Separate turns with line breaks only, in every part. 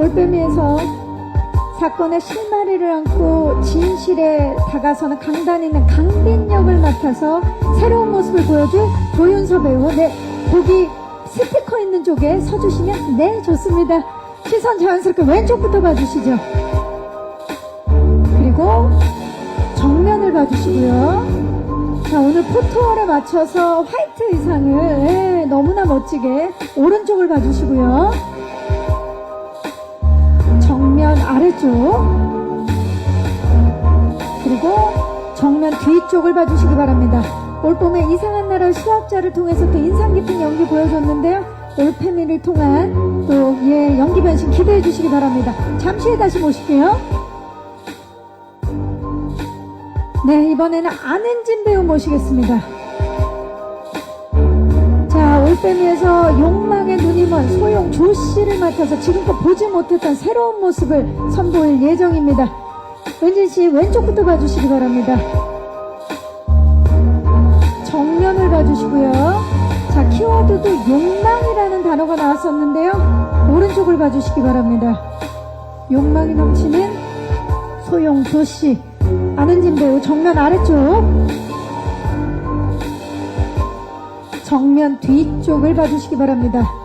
올빼미에서 사건의 실마리를 안고 진실에 다가서는 강단 있는 강빈 역을 맡아서 새로운 모습을 보여줄 조윤서 배우. 네, 거기 스티커 있는 쪽에 서주시면 네, 좋습니다. 시선 자연스럽게 왼쪽부터 봐주시죠. 그리고 정면을 봐주시고요. 자, 오늘 포토월에 맞춰서 화이트 의상을 예, 너무나 멋지게 오른쪽을 봐주시고요. 아래쪽 그리고 정면 뒤쪽을 봐주시기 바랍니다. 올 봄에 이상한 나라 수학자를 통해서 또 인상 깊은 연기 보여줬는데요. 올페미를 통한 또 예, 연기 변신 기대해 주시기 바랍니다. 잠시 후에 다시 모실게요. 네, 이번에는 안은진 배우 모시겠습니다. 자, 올빼미에서 욕망의 먼 소용 조 씨를 맡아서 지금껏 보지 못했던 새로운 모습을 선보일 예정입니다. 은진 씨 왼쪽부터 봐주시기 바랍니다. 정면을 봐주시고요. 자, 키워드도 욕망이라는 단어가 나왔었는데요. 오른쪽을 봐주시기 바랍니다. 욕망이 넘치는 소용 조 씨. 안은진 배우 정면 아래쪽. 정면 뒤쪽을 봐주시기 바랍니다.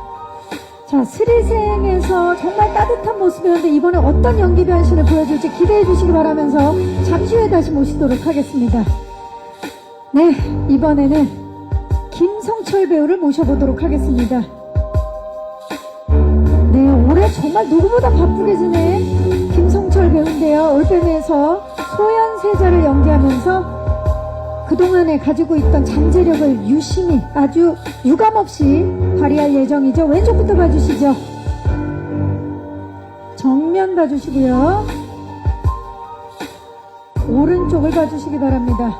자, 스리생에서 정말 따뜻한 모습이었는데 이번에 어떤 연기 변신을 보여줄지 기대해 주시기 바라면서 잠시 후에 다시 모시도록 하겠습니다. 네, 이번에는 김성철 배우를 모셔보도록 하겠습니다. 네, 올해 정말 누구보다 바쁘게 지낸 김성철 배우인데요. 올빼미에서 소현세자를 연기하면서 그동안에 가지고 있던 잠재력을 유심히 아주 유감없이 발휘할 예정이죠. 왼쪽부터 봐주시죠. 정면 봐주시고요. 오른쪽을 봐주시기 바랍니다.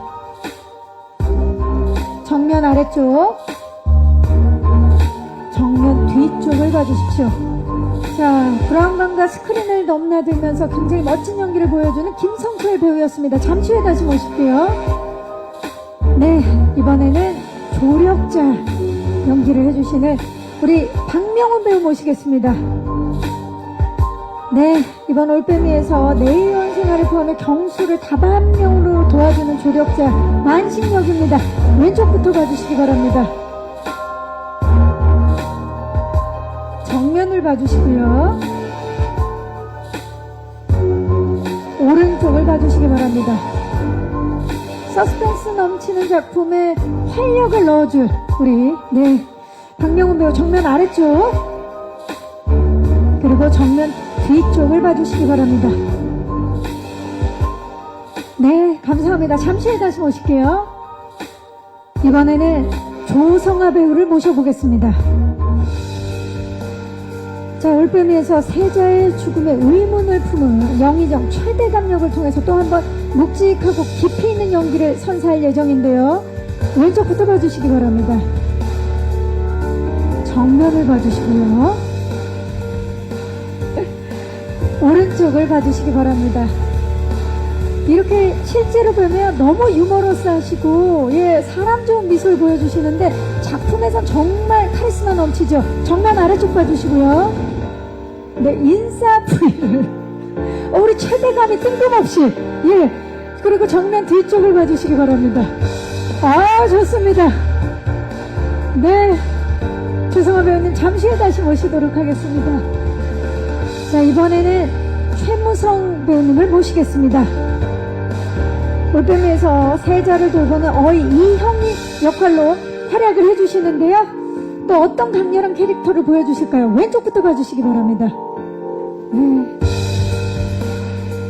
정면 아래쪽. 정면 뒤쪽을 봐주십시오. 자, 브라운관과 스크린을 넘나들면서 굉장히 멋진 연기를 보여주는 김성철 배우였습니다. 잠시 후에 다시 모실게요. 네, 이번에는 조력자 연기를 해주시는 우리 박명훈 배우 모시겠습니다. 네, 이번 올빼미에서 내의원 생활을 포함해 경수를 다반명으로 도와주는 조력자 만신역입니다. 왼쪽부터 봐주시기 바랍니다. 정면을 봐주시고요. 오른쪽을 봐주시기 바랍니다. 서스펜스 넘치는 작품에 활력을 넣어줄 우리 네 박명훈 배우 정면 아래쪽 그리고 정면 뒤쪽을 봐주시기 바랍니다. 네 감사합니다. 잠시 후에 다시 모실게요. 이번에는 조성아 배우를 모셔보겠습니다. 자, 올빼미에서 세자의 죽음에 의문을 품은 영의정 최대감 역을 통해서 또 한 번 묵직하고 깊이 있는 연기를 선사할 예정인데요. 왼쪽부터 봐주시기 바랍니다. 정면을 봐주시고요. 오른쪽을 봐주시기 바랍니다. 이렇게 실제로 보면 너무 유머러스 하시고, 예, 사람 좋은 미소를 보여주시는데, 작품에선 정말 카리스마 넘치죠. 정면 아래쪽 봐주시고요. 네, 인사 부위를. 어, 우리 최대감이 뜬금없이, 예, 그리고 정면 뒤쪽을 봐주시기 바랍니다. 아, 좋습니다. 네, 조성아 배우님 잠시 후에 다시 모시도록 하겠습니다. 자, 이번에는 최무성 배우님을 모시겠습니다. 올빼미에서 세자를 돌보는 어이 이형이 역할로 활약을 해주시는데요. 또 어떤 강렬한 캐릭터를 보여주실까요? 왼쪽부터 봐주시기 바랍니다. 네.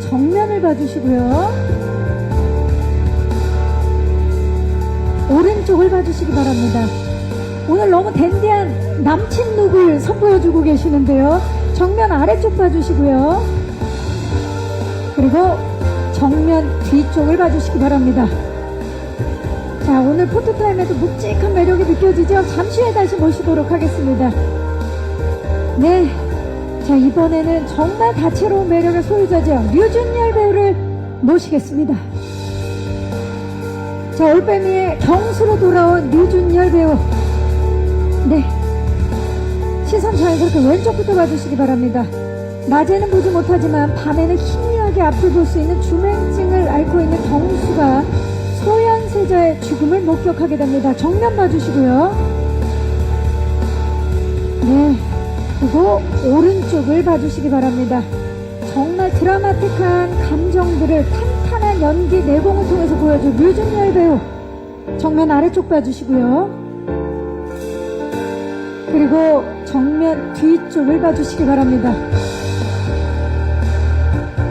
정면을 봐주시고요. 오른쪽을 봐주시기 바랍니다. 오늘 너무 댄디한 남친 룩을 선보여주고 계시는데요. 정면 아래쪽 봐주시고요. 그리고 정면 뒤쪽을 봐주시기 바랍니다. 자, 오늘 포토타임에도 묵직한 매력이 느껴지죠? 잠시 후에 다시 모시도록 하겠습니다. 네. 자, 이번에는 정말 다채로운 매력의 소유자죠. 류준열 배우를 모시겠습니다. 자, 올빼미의 경수로 돌아온 류준열 배우. 네. 시선 자연스럽게 왼쪽부터 봐주시기 바랍니다. 낮에는 보지 못하지만 밤에는 희미하게 앞을 볼 수 있는 주맹증을 앓고 있는 경수가 소현세자의 죽음을 목격하게 됩니다. 정면 봐주시고요. 네, 그리고 오른쪽을 봐주시기 바랍니다. 정말 드라마틱한 감정들을 탄 탄한 연기 내공을 통해서 보여준 류준열 배우 정면 아래쪽 봐주시고요. 그리고 정면 뒤쪽을 봐주시기 바랍니다.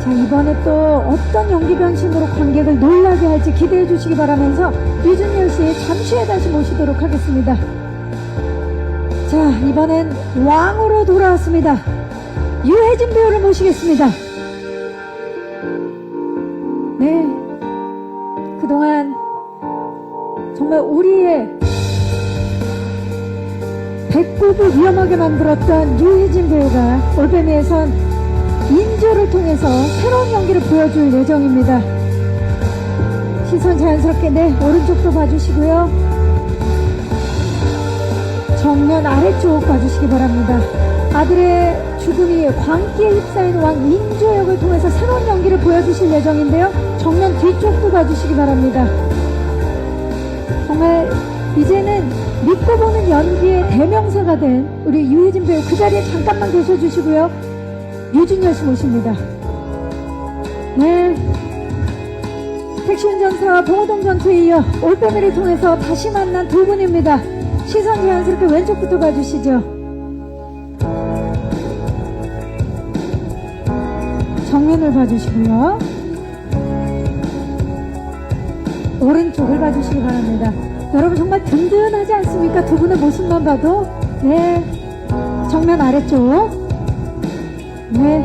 자, 이번에 또 어떤 연기 변신으로 관객을 놀라게 할지 기대해 주시기 바라면서 류준열 씨 잠시 후에 다시 모시도록 하겠습니다. 자, 이번엔 왕으로 돌아왔습니다. 유해진 배우를 모시겠습니다. 배꼽을 위험하게 만들었던 유해진 배우가 올빼미에선 인조를 통해서 새로운 연기를 보여줄 예정입니다. 시선 자연스럽게 네 오른쪽도 봐주시고요. 정면 아래쪽 봐주시기 바랍니다. 아들의 죽음이 광기에 휩싸인 왕 인조 역을 통해서 새로운 연기를 보여주실 예정인데요. 정면 뒤쪽도 봐주시기 바랍니다. 정말 이제는 믿고 보는 연기의 대명사가 된 우리 유혜진 배우 그 자리에 잠깐만 계셔 주시고요. 유준열 씨 모십니다. 네. 택시 운전사와 봉호동 전투에 이어 올빼미를 통해서 다시 만난 두 분입니다. 시선 자연스럽게 왼쪽부터 봐주시죠. 정면을 봐주시고요. 오른쪽을 봐주시기 바랍니다. 여러분 정말 든든하지 않습니까? 두 분의 모습만 봐도? 네. 정면 아래쪽. 네.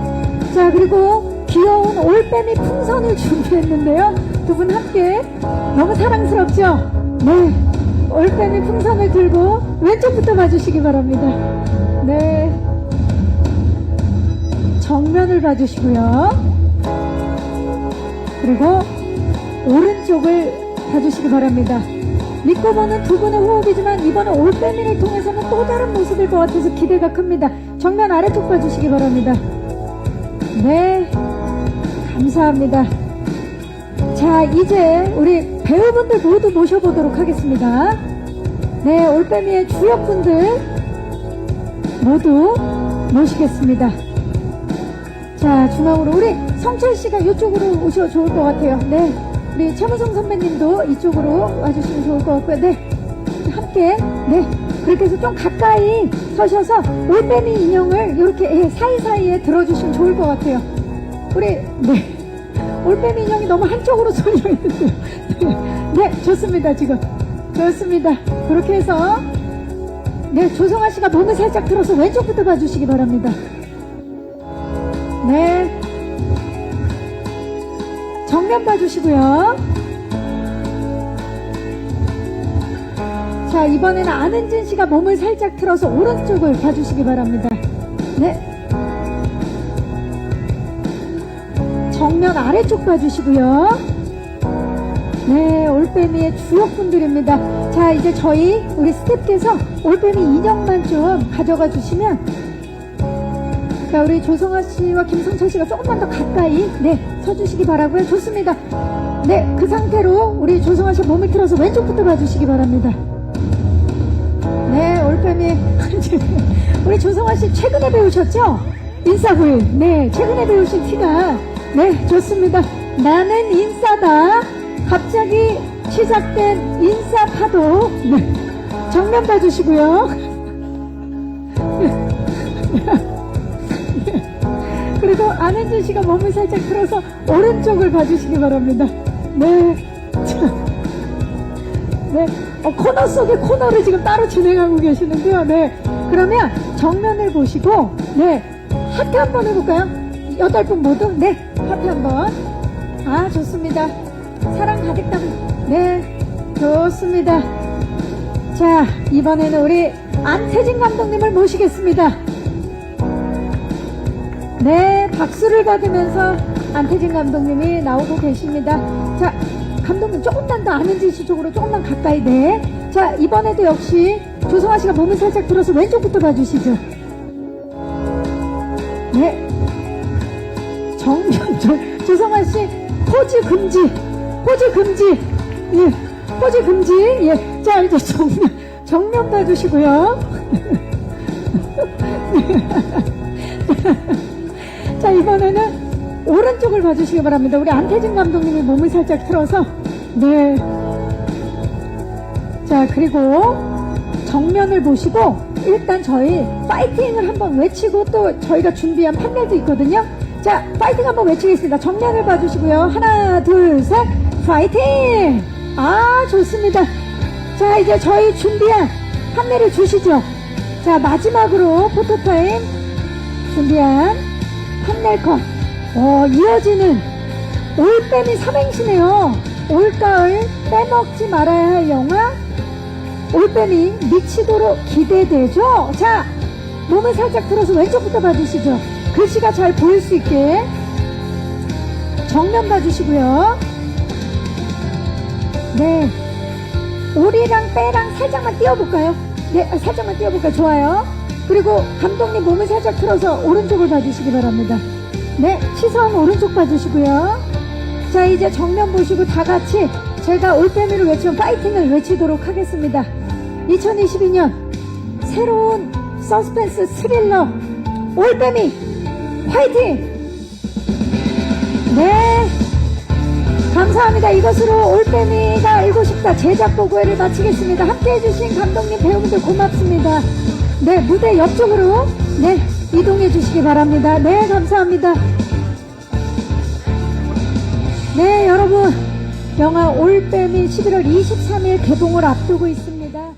자 그리고 귀여운 올빼미 풍선을 준비했는데요. 두 분 함께 너무 사랑스럽죠? 네. 올빼미 풍선을 들고 왼쪽부터 봐주시기 바랍니다. 네. 정면을 봐주시고요. 그리고 오른쪽을 봐주시기 바랍니다. 믿고 보는 두 분의 호흡이지만 이번에 올빼미를 통해서는 또 다른 모습일 것 같아서 기대가 큽니다. 정면 아래쪽 봐주시기 바랍니다. 네, 감사합니다. 자, 이제 우리 배우분들 모두 모셔보도록 하겠습니다. 네, 올빼미의 주역분들 모두 모시겠습니다. 자, 중앙으로 우리 성철 씨가 이쪽으로 오셔 좋을 것 같아요. 네. 우리 최무성 선배님도 이쪽으로 와주시면 좋을 것 같고요. 네. 함께, 네. 그렇게 해서 좀 가까이 서셔서 올빼미 인형을 이렇게 예, 사이사이에 들어주시면 좋을 것 같아요. 우리, 네. 올빼미 인형이 너무 한쪽으로 쏠려 있는데요. 네. 네, 좋습니다, 지금. 좋습니다. 그렇게 해서, 네, 조성아 씨가 몸을 살짝 들어서 왼쪽부터 봐주시기 바랍니다. 네. 정면 봐주시고요. 자, 이번에는 안은진 씨가 몸을 살짝 틀어서 오른쪽을 봐주시기 바랍니다. 네. 정면 아래쪽 봐주시고요. 네, 올빼미의 주역분들입니다. 자, 이제 저희, 우리 스태프께서 올빼미 인형만 좀 가져가 주시면 자, 우리 조성아 씨와 김성철 씨가 조금만 더 가까이, 네, 서주시기 바라고요. 좋습니다. 네, 그 상태로 우리 조성아 씨 몸을 틀어서 왼쪽부터 봐주시기 바랍니다. 네, 올빼미. 우리 조성아 씨 최근에 배우셨죠? 인싸부인. 네, 최근에 배우신 티가. 네, 좋습니다. 나는 인싸다. 갑자기 시작된 인싸 파도. 네, 정면 봐주시고요. 그리고 안은진 씨가 몸을 살짝 틀어서 오른쪽을 봐주시기 바랍니다. 네. 자, 네. 어, 코너 속의 코너를 지금 따로 진행하고 계시는데요. 네. 그러면 정면을 보시고, 네. 하트 한번 해볼까요? 여덟 분 모두? 네. 하트 한 번. 아, 좋습니다. 사랑 가득 담. 네. 좋습니다. 자, 이번에는 우리 안태진 감독님을 모시겠습니다. 네, 박수를 받으면서 안태진 감독님이 나오고 계십니다. 자, 감독님 조금만 더 안은진 씨 쪽으로 조금만 가까이 네. 자, 이번에도 역시 조성아 씨가 몸을 살짝 들어서 왼쪽부터 봐주시죠. 네, 정면, 조, 조성아 씨, 포즈 금지, 포즈 금지, 예, 포즈 금지, 예. 자, 이제 정면, 정면 봐주시고요. 자, 이번에는 오른쪽을 봐주시기 바랍니다. 우리 안태진 감독님이 몸을 살짝 틀어서, 네. 자, 그리고 정면을 보시고, 일단 저희 파이팅을 한번 외치고 또 저희가 준비한 판넬도 있거든요. 자, 파이팅 한번 외치겠습니다. 정면을 봐주시고요. 하나, 둘, 셋, 파이팅! 아, 좋습니다. 자, 이제 저희 준비한 판넬을 주시죠. 자, 마지막으로 포토타임 준비한 판넬컷. 어, 이어지는 올빼미 삼행시네요. 올가을 빼먹지 말아야 할 영화 올빼미 미치도록 기대되죠? 자, 몸을 살짝 들어서 왼쪽부터 봐주시죠. 글씨가 잘 보일 수 있게 정면 봐주시고요. 네. 오리랑 빼랑 살짝만 띄워볼까요? 네, 아, 살짝만 띄워볼까요? 좋아요. 그리고 감독님 몸을 살짝 틀어서 오른쪽을 봐주시기 바랍니다. 네, 시선 오른쪽 봐주시고요. 자, 이제 정면 보시고 다 같이 제가 올빼미를 외치면 파이팅을 외치도록 하겠습니다. 2022년 새로운 서스펜스 스릴러 올빼미 화이팅! 네. 감사합니다. 이것으로 올빼미가 알고 싶다 제작 보고회를 마치겠습니다. 함께 해주신 감독님, 배우분들 고맙습니다. 네, 무대 옆쪽으로 네, 이동해 주시기 바랍니다. 네, 감사합니다. 네, 여러분. 영화 올빼미 11월 23일 개봉을 앞두고 있습니다.